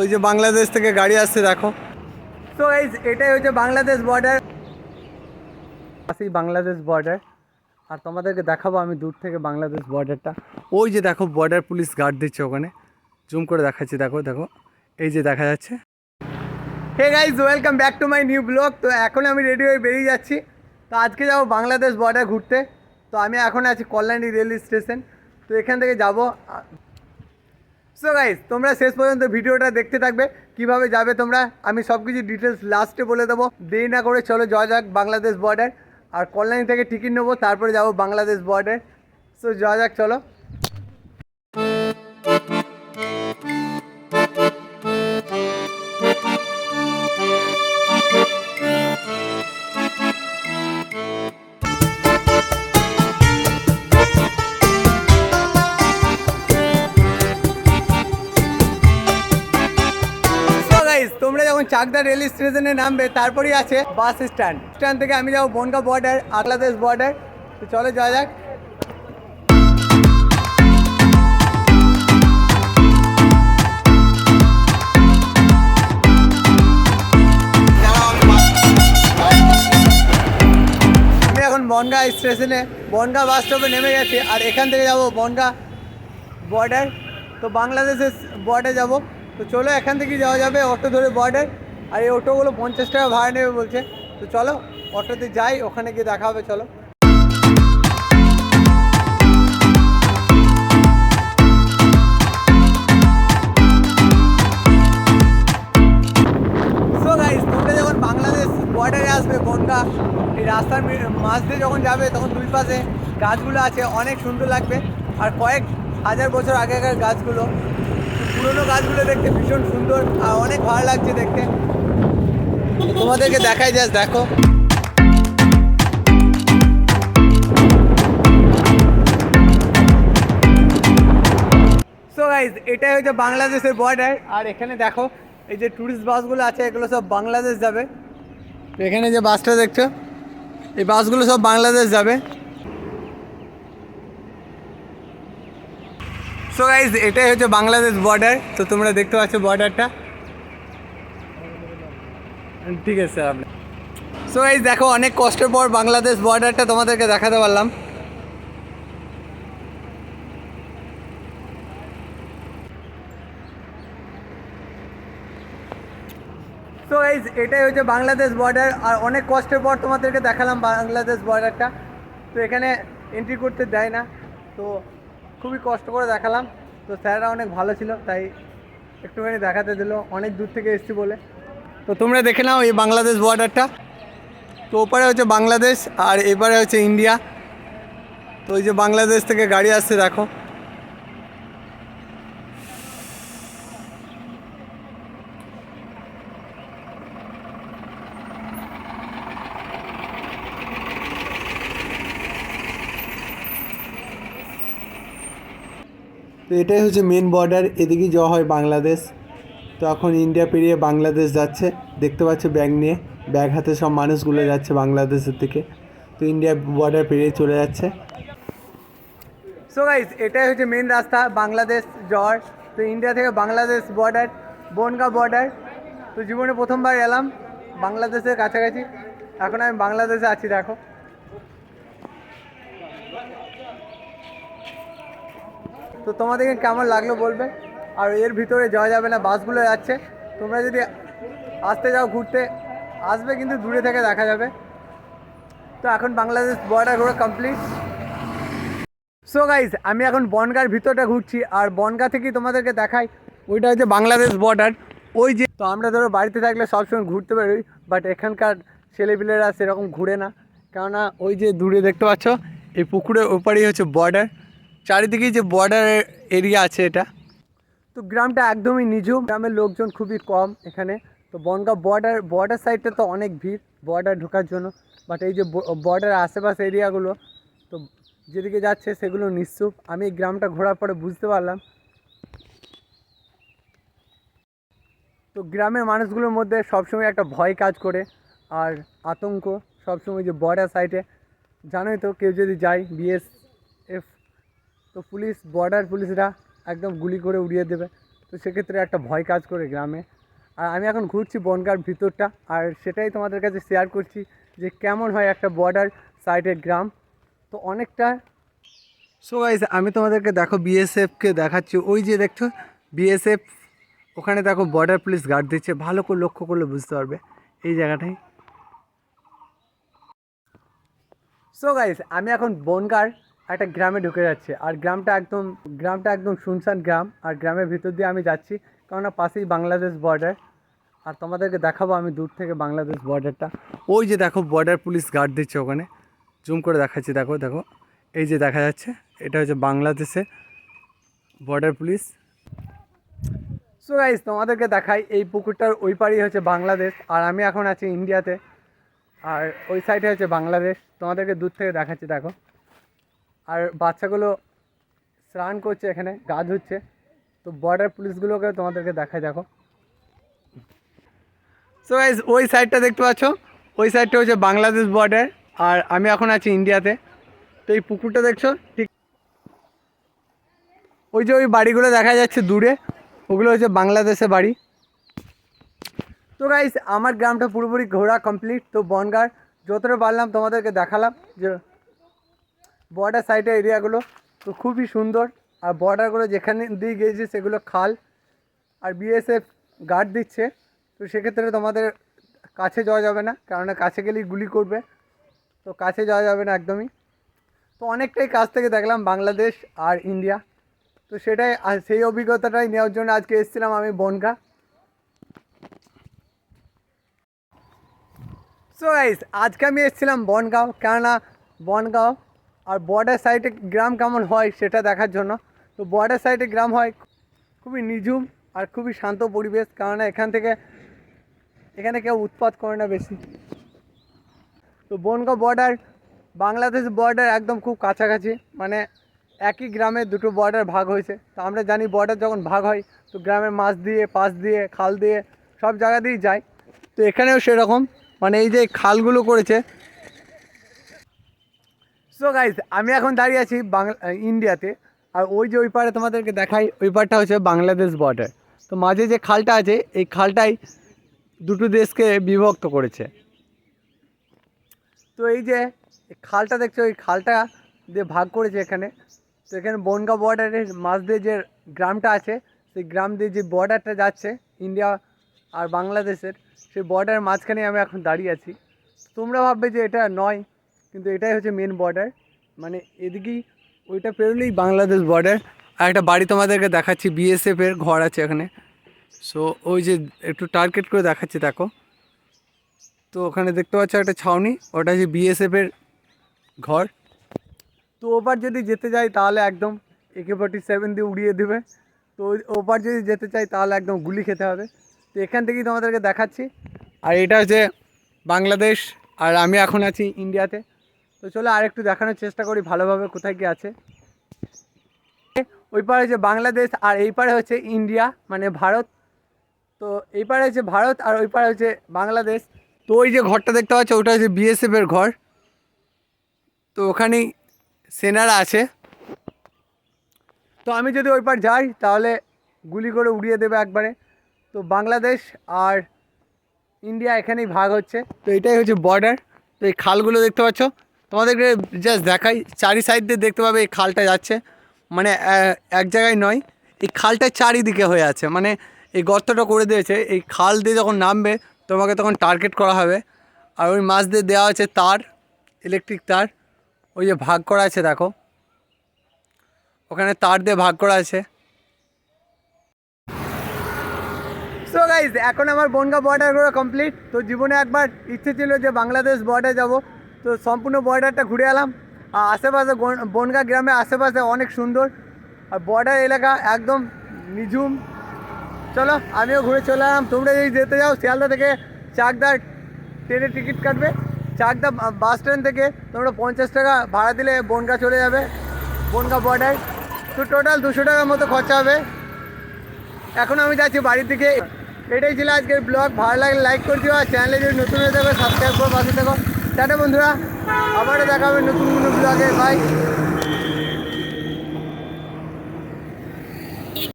ওই যে বাংলাদেশ থেকে গাড়ি আসছে, দেখো। তো এই এটাই হচ্ছে বাংলাদেশ বর্ডার আসি বাংলাদেশ বর্ডার আর তোমাদেরকে দেখাবো আমি দূর থেকে বাংলাদেশ বর্ডারটা ওই যে দেখো বর্ডার পুলিশ গার্ড দিচ্ছে ওখানে। জুম করে দেখাচ্ছি, দেখো দেখো। এই যে দেখা যাচ্ছে। Hey guys welcome back to my new blog তো এখন আমি রেডি হয়ে বেরিয়ে যাচ্ছি। তো আজকে যাব বাংলাদেশ বর্ডার ঘুরতে। তো আমি এখন আছি কল্যাণী রেল স্টেশন তো এখান থেকে যাব সো গাইজ তোমরা শেষ পর্যন্ত ভিডিওটা দেখতে থাকবে। কীভাবে যাবে তোমরা, আমি সব কিছু ডিটেলস লাস্টে বলে দেবো। দেরি না করে চলো যা যাক বাংলাদেশ বর্ডার আর কল্যাণী থেকে টিকিট নেব, তারপরে যাব বাংলাদেশ বর্ডার সো যা যাক, চলো। যখন চাকদা রেল স্টেশনে নামবে, তারপরেই আছে বাস স্ট্যান্ড। স্ট্যান্ড থেকে আমি যাব বনগা বর্ডার বাংলাদেশ বর্ডার তো চলো যাওয়া যাক। বনগা স্টেশনে, বনগা বাস স্টপে নেমে গেছি, আর এখান থেকে যাব বনগা বর্ডার তো বাংলাদেশের বর্ডার যাব। তো চলো এখান থেকে যাওয়া যাবে অটো ধরে বর্ডার আর এই অটোগুলো পঞ্চাশ টাকা ভাড়া নেবে বলছে। তো চলো, অটোতে যাই, ওখানে গিয়ে দেখা হবে, চলো। বর্ডারে আসবে এই রাস্তার মি- মাঝ দিয়ে যখন যাবে, তখন দুই পাশে গাছগুলো আছে, অনেক সুন্দর লাগবে। আর কয়েক হাজার বছর আগেকার গাছগুলো পুরোনো গাছগুলো দেখতে ভীষণ সুন্দর আর অনেক ভালো লাগছে দেখতে। তোমাদেরকে দেখাই যাস দেখো। সো এটাই হচ্ছে বাংলাদেশের বর্ডার আর এখানে দেখো, এই যে ট্যুরিস্ট বাসগুলো আছে, এগুলো সব বাংলাদেশ যাবে। এখানে যে বাসটা দেখছ, এই বাসগুলো সব বাংলাদেশ যাবে। সো গাইজ এটাই হচ্ছে বাংলাদেশ বর্ডার তো তোমরা দেখতে পাচ্ছ বর্ডারটা ঠিক আছে, আপনি। সো গাইজ দেখো, অনেক কষ্টের পর বাংলাদেশ বর্ডারটা তোমাদেরকে দেখাতে পারলাম। সো গাইজ এটাই হচ্ছে বাংলাদেশ বর্ডার আর অনেক কষ্টের পর তোমাদেরকে দেখালাম বাংলাদেশ বর্ডারটা তো এখানে এন্ট্রি করতে দেয় না। তো খুবই কষ্ট করে দেখালাম। তো স্যাররা অনেক ভালো ছিল, তাই একটুখানি দেখাতে দিল। অনেক দূর থেকে এসছি বলে। তো তোমরা দেখে নাও এই বাংলাদেশ বর্ডারটা তো ওপারে হচ্ছে বাংলাদেশ আর এবারে হচ্ছে ইন্ডিয়া। তো ওই যে বাংলাদেশ থেকে গাড়ি আসছে, দেখো। তো এটাই হচ্ছে মেন বর্ডার এদিকেই যাওয়া হয় বাংলাদেশ। তো এখন ইন্ডিয়া পেরিয়ে বাংলাদেশ যাচ্ছে, দেখতে পাচ্ছ ব্যাগ নিয়ে। ব্যাগ হাতে সব মানুষগুলো যাচ্ছে বাংলাদেশের দিকে। তো ইন্ডিয়া বর্ডার পেরিয়ে চলে যাচ্ছে। সো গাইজ এটাই হচ্ছে মেন রাস্তা, বাংলাদেশ যাওয়ার। তো ইন্ডিয়া থেকে বাংলাদেশ বর্ডার বনগা বর্ডার তো জীবনে প্রথমবার এলাম বাংলাদেশের কাছাকাছি। এখন আমি বাংলাদেশে আছি, দেখো। তো তোমাদেরকে কেমন লাগল বলবে? আর এর ভিতরে যাওয়া যাবে না, বাসগুলো যাচ্ছে। তোমরা যদি আসতে যাও ঘুরতে, আসবে কিন্তু দূরে থেকে দেখা যাবে। তো এখন বাংলাদেশ বর্ডার ঘোরা কমপ্লিট সো গাইজ আমি এখন বনগার ভিতরটা ঘুরছি, আর বনগা থেকেই তোমাদেরকে দেখাই, ওইটা হচ্ছে বাংলাদেশ বর্ডার ওই যে তো আমরা ধরো বাড়িতে থাকলে সবসময় ঘুরতে বেরোই বাট এখানকার ছেলেপিলেরা সেরকম ঘুরে না। কেননা ওই যে দূরে দেখতে পাচ্ছ, এই পুকুরের ওপারেই হচ্ছে বর্ডার চারিদিকেই যে বর্ডার এরিয়া আছে এটা। তো গ্রামটা একদমই নিঝুম, গ্রামের লোকজন খুবই কম এখানে। তো বনগা বর্ডার বর্ডার সাইডটা তো অনেক ভিড় বর্ডার ঢোকার জন্য। বাট এই যে বর্ডার আশেপাশে এরিয়াগুলো তো যেদিকে যাচ্ছে সেগুলো নিশ্চুপ। আমি এই গ্রামটা ঘোরার পরে বুঝতে পারলাম। তো গ্রামের মানুষগুলোর মধ্যে সবসময় একটা ভয় কাজ করে আর আতঙ্ক সবসময় যে বর্ডার সাইডে জানোই তো কেউ যদি যায় বিএসএফ তো পুলিশ বর্ডার পুলিশরা একদম গুলি করে উড়িয়ে দেবে। তো সেক্ষেত্রে একটা ভয় কাজ করে গ্রামে। আর আমি এখন ঘুরছি বনগাঁর ভিতরটা, আর সেটাই তোমাদের কাছে শেয়ার করছি যে কেমন হয় একটা বর্ডার সাইডের গ্রাম। তো অনেকটা সো গাইজ আমি তোমাদেরকে দেখো বিএসএফকে দেখাচ্ছি। ওই যে দেখছ বিএসএফ ওখানে দেখো বর্ডার পুলিশ গার্ড দিচ্ছে। ভালো করে লক্ষ্য করলে বুঝতে পারবে এই জায়গাটাই। সো গাইস আমি এখন বনগার একটা গ্রামে ঢুকে যাচ্ছে। আর গ্রামটা একদম গ্রামটা একদম শুনশান গ্রাম। আর গ্রামের ভিতর দিয়ে আমি যাচ্ছি, কেননা পাশেই বাংলাদেশ বর্ডার আর তোমাদেরকে দেখাবো আমি দূর থেকে বাংলাদেশ বর্ডারটা ওই যে দেখো বর্ডার পুলিশ গার্ড দিচ্ছে ওখানে। জুম করে দেখাচ্ছি, দেখো দেখো। এই যে দেখা যাচ্ছে, এটা হচ্ছে বাংলাদেশে বর্ডার পুলিশ সো গাইস তোমাদেরকে দেখাই, এই পুকুরটার ওই পাড়ই হচ্ছে বাংলাদেশ। আর আমি এখন আছি ইন্ডিয়াতে। আর ওই সাইডে হচ্ছে বাংলাদেশ। তোমাদেরকে দূর থেকে দেখাচ্ছি, দেখো। আর বাচ্চাগুলো স্নান করছে এখানে গা ধুচ্ছে তো বর্ডার পুলিশগুলোকে তোমাদেরকে দেখাই দেখো। সো গাইস ওই সাইডটা দেখতে পাচ্ছ? ওই সাইডটা হচ্ছে বাংলাদেশ বর্ডার আর আমি এখন আছি ইন্ডিয়াতে তো এই পুকুরটা দেখছ? ঠিক ওই যে ওই বাড়িগুলো দেখা যাচ্ছে দূরে ওগুলো হচ্ছে বাংলাদেশে বাড়ি। তো গাইস আমার গ্রামটা পুরোপুরি ঘোরা কমপ্লিট তো বনগার যতটা পারলাম তোমাদেরকে দেখালাম যে বর্ডার সাইডের এরিয়াগুলো তো খুবই সুন্দর। আর বর্ডারগুলো যেখানে দিয়ে গিয়েছে সেগুলো খাল। আর বিএসএফ গার্ড দিচ্ছে। তো সেক্ষেত্রে তোমাদের কাছে যাওয়া যাবে না কারণ কাছে গেলেই গুলি করবে। তো কাছে যাওয়া যাবে না একদমই। তো অনেকটাই কাছ থেকে দেখলাম বাংলাদেশ আর ইন্ডিয়া তো সেটাই সেই অভিজ্ঞতাটাই নেওয়ার জন্য আজকে এসেছিলাম আমি বনগা। সো আজকে আমি এসেছিলাম বনগাঁও। কেননা বনগাঁও আর বর্ডার সাইডে গ্রাম কেমন হয় সেটা দেখার জন্য। তো বর্ডার সাইডে গ্রাম হয় খুবই নিঝুম আর খুবই শান্ত পরিবেশ, কেননা এখান থেকে এখানে কেউ উৎপাত করে না বেশি। তো বনগাঁও বর্ডার বাংলাদেশ বর্ডার একদম খুব কাছাকাছি মানে একই গ্রামে দুটো বর্ডার ভাগ হয়েছে। তো আমরা জানি বর্ডার যখন ভাগ হয়, তো গ্রামের মাছ দিয়ে, পাশ দিয়ে, খাল দিয়ে সব জায়গা দিয়েই যায়। তো এখানেও সেরকম মানে এই যে খালগুলো করেছে সো গাইজ আমি এখন দাঁড়িয়ে আছি বাংলা ইন্ডিয়াতে আর ওই যে ওই পারে তোমাদেরকে দেখাই, ওই পারটা হচ্ছে বাংলাদেশ বর্ডার তো মাঝে যে খালটা আছে, এই খালটাই দুটো দেশকে বিভক্ত করেছে। তো এই যে খালটা দেখছ ওই খালটা দিয়ে ভাগ করেছে এখানে। তো এখানে বনগাঁ বর্ডারের মাঝ দিয়ে যে গ্রামটা আছে, সেই গ্রাম দিয়ে যে বর্ডারটা যাচ্ছে ইন্ডিয়া আর বাংলাদেশের, সেই বর্ডার মাঝখানে আমি এখন দাঁড়িয়ে আছি। তোমরা ভাববে যে এটা নয় কিন্তু এটাই হচ্ছে মেন বর্ডার মানে এদিকেই ওইটা পেরোলেই বাংলাদেশ বর্ডার আর একটা বাড়ি তোমাদেরকে দেখাচ্ছি বিএসএফের ঘর আছে এখানে। সো ওই যে একটু টার্গেট করে দেখাচ্ছি, দেখো। তো ওখানে দেখতে পাচ্ছ একটা ছাউনি, ওটা হচ্ছে বিএসএফের ঘর। তো ওপার যদি যেতে যাই তাহলে একদম একে ফর্টি সেভেন দিয়ে উড়িয়ে দেবে। তো ওপার যদি যেতে চাই তাহলে একদম গুলি খেতে হবে। তো এখান থেকেই তোমাদেরকে দেখাচ্ছি। আর এটা হচ্ছে বাংলাদেশ, আর আমি এখন আছি ইন্ডিয়াতে তো চলো আর একটু দেখানোর চেষ্টা করি ভালোভাবে কোথায় কি আছে। ওই পারে হচ্ছে বাংলাদেশ আর এই পারে হচ্ছে ইন্ডিয়া মানে ভারত। তো এই পারে হচ্ছে ভারত আর ওই পারে হচ্ছে বাংলাদেশ। তো ওই যে ঘরটা দেখতে পাচ্ছ, ওটা হচ্ছে বিএসএফের ঘর। তো ওখানেই সেনারা আছে। তো আমি যদি ওই পার যাই, তাহলে গুলি করে উড়িয়ে দেবে একবারে। তো বাংলাদেশ আর ইন্ডিয়া এখানেই ভাগ হচ্ছে। তো এটাই হচ্ছে বর্ডার তো এই খালগুলো দেখতে পাচ্ছ তোমাদেরকে জাস্ট দেখাই, চারি সাইড দিয়ে দেখতে পাবে এই খালটা যাচ্ছে। মানে এক জায়গায় নয়, এই খালটা চারিদিকে হয়ে আছে। মানে এই গর্তটা করে দিয়েছে। এই খাল দিয়ে যখন নামবে, তোমাকে তখন টার্গেট করা হবে। আর ওই মাছ দিয়ে দেওয়া আছে তার ইলেকট্রিক তার। ওই যে ভাগ করা আছে, দেখো। ওখানে তার দিয়ে ভাগ করা আছে। সো এখন আমার বনগা বর্ডার ঘোরা কমপ্লিট তো জীবনে একবার ইচ্ছে ছিল যে বাংলাদেশ বর্ডার যাব। তো সম্পূর্ণ বর্ডারটা ঘুরে এলাম। আর আশেপাশে বনগা গ্রামে আশেপাশে অনেক সুন্দর। আর বর্ডার এলাকা একদম নিঝুম। চলো, আমিও ঘুরে চলে এলাম। তোমরা যদি যেতে যাও শিয়ালদা থেকে চাকদার ট্রেনের টিকিট কাটবে। চাকদা বাস স্ট্যান্ড থেকে তোমরা পঞ্চাশ টাকা ভাড়া দিলে বনগা চলে যাবে, বনগা বর্ডার। তো টোটাল দুশো টাকার মতো খরচা হবে। এখন আমি যাচ্ছি বাড়ির দিকে। এটাই ছিল আজকের ব্লগ। ভালো লাগলে লাইক করে দিও। আর চ্যানেলে যদি নতুন হয়ে থাকো সাবস্ক্রাইব করে, পাশে থাকো। টাটা বন্ধুরা আবারও দেখাবে নতুন নতুন ব্লগে বাই